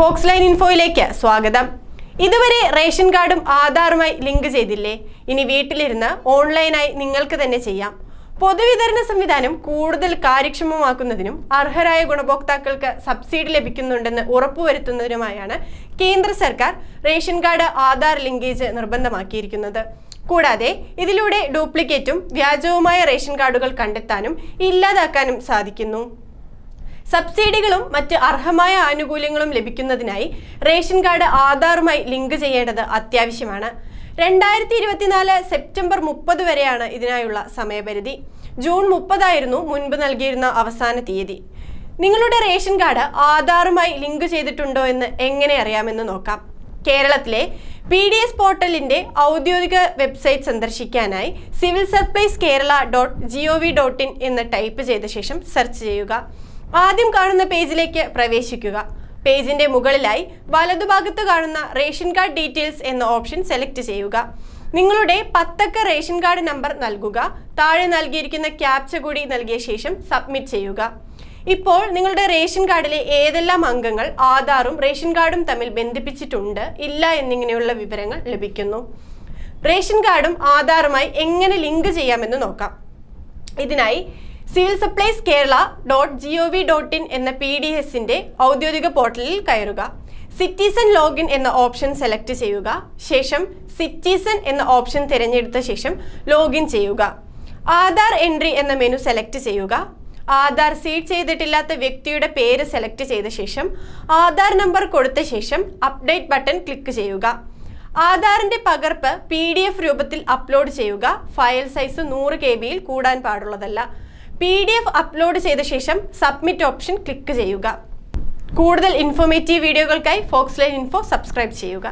Fox line ഇൻഫോയിലേക്ക് സ്വാഗതം. ഇതുവരെ ration കാർഡും ആധാറുമായി ലിങ്ക് ചെയ്തില്ലേ? ഇനി വീട്ടിലിരുന്ന് ഓൺലൈനായി നിങ്ങൾക്ക് തന്നെ ചെയ്യാം. പൊതുവിതരണ സംവിധാനം കൂടുതൽ കാര്യക്ഷമമാക്കുന്നതിനും അർഹരായ ഗുണഭോക്താക്കൾക്ക് സബ്സിഡി ലഭിക്കുന്നുണ്ടെന്ന് ഉറപ്പുവരുത്തുന്നതിനുമായാണ് കേന്ദ്ര സർക്കാർ റേഷൻ കാർഡ് ആധാർ ലിങ്കേജ് നിർബന്ധമാക്കിയിരിക്കുന്നത്. കൂടാതെ ഇതിലൂടെ ഡ്യൂപ്ലിക്കേറ്റും വ്യാജവുമായ റേഷൻ കാർഡുകൾ കണ്ടെത്താനും ഇല്ലാതാക്കാനും സാധിക്കുന്നു. സബ്സിഡികളും മറ്റ് അർഹമായ ആനുകൂല്യങ്ങളും ലഭിക്കുന്നതിനായി റേഷൻ കാർഡ് ആധാറുമായി ലിങ്ക് ചെയ്യേണ്ടത് അത്യാവശ്യമാണ്. രണ്ടായിരത്തി ഇരുപത്തിനാല് സെപ്റ്റംബർ മുപ്പത് വരെയാണ് ഇതിനായുള്ള സമയപരിധി. ജൂൺ മുപ്പതായിരുന്നു മുൻപ് നൽകിയിരുന്ന അവസാന തീയതി. നിങ്ങളുടെ റേഷൻ കാർഡ് ആധാറുമായി ലിങ്ക് ചെയ്തിട്ടുണ്ടോ എന്ന് എങ്ങനെ അറിയാമെന്ന് നോക്കാം. കേരളത്തിലെ പി ഡി എസ് പോർട്ടലിന്റെ ഔദ്യോഗിക website സന്ദർശിക്കാനായി civil supplies Kerala dot G O V dot in എന്ന് ടൈപ്പ് ചെയ്ത ശേഷം സെർച്ച് ചെയ്യുക. ആദ്യം കാണുന്ന പേജിലേക്ക് പ്രവേശിക്കുക. പേജിന്റെ മുകളിലായി വലതുഭാഗത്ത് കാണുന്ന റേഷൻ കാർഡ് ഡീറ്റെയിൽസ് എന്ന ഓപ്ഷൻ സെലക്ട് ചെയ്യുക. നിങ്ങളുടെ പത്തക്ക റേഷൻ കാർഡ് നമ്പർ നൽകുക. താഴെ നൽകിയിരിക്കുന്ന ക്യാപ്ച കൂടി നൽകിയ ശേഷം സബ്മിറ്റ് ചെയ്യുക. ഇപ്പോൾ നിങ്ങളുടെ റേഷൻ കാർഡിലെ ഏതെല്ലാം അംഗങ്ങൾ ആധാറും റേഷൻ കാർഡും തമ്മിൽ ബന്ധിപ്പിച്ചിട്ടുണ്ട് ഇല്ല എന്നിങ്ങനെയുള്ള വിവരങ്ങൾ ലഭിക്കുന്നു. റേഷൻ കാർഡും ആധാറുമായി എങ്ങനെ ലിങ്ക് ചെയ്യാമെന്ന് നോക്കാം. ഇതിനായി civil supplies Kerala dot G O V dot in എന്ന പി ഡി എസിന്റെ ഔദ്യോഗിക പോർട്ടലിൽ കയറുക. സിറ്റിസൺ ലോഗിൻ എന്ന ഓപ്ഷൻ സെലക്ട് ചെയ്യുക. ശേഷം സിറ്റിസൺ എന്ന ഓപ്ഷൻ തിരഞ്ഞെടുത്ത ശേഷം ലോഗിൻ ചെയ്യുക. ആധാർ എൻട്രി എന്ന മെനു സെലക്ട് ചെയ്യുക. ആധാർ സീഡ് ചെയ്തിട്ടില്ലാത്ത വ്യക്തിയുടെ പേര് സെലക്ട് ചെയ്ത ശേഷം ആധാർ നമ്പർ കൊടുത്ത ശേഷം അപ്ഡേറ്റ് ബട്ടൺ ക്ലിക്ക് ചെയ്യുക. ആധാറിന്റെ പകർപ്പ് പി രൂപത്തിൽ അപ്ലോഡ് ചെയ്യുക. ഫയൽ സൈസ് നൂറ് കെ ബിയിൽ കൂടാൻ പാടുള്ളതല്ല. പി ഡി എഫ് അപ്ലോഡ് ചെയ്ത ശേഷം സബ്മിറ്റ് ഓപ്ഷൻ ക്ലിക്ക് ചെയ്യുക. കൂടുതൽ ഇൻഫോർമേറ്റീവ് വീഡിയോകൾക്കായി ഫോക്സ് ലൈൻ ഇൻഫോ സബ്സ്ക്രൈബ് ചെയ്യുക.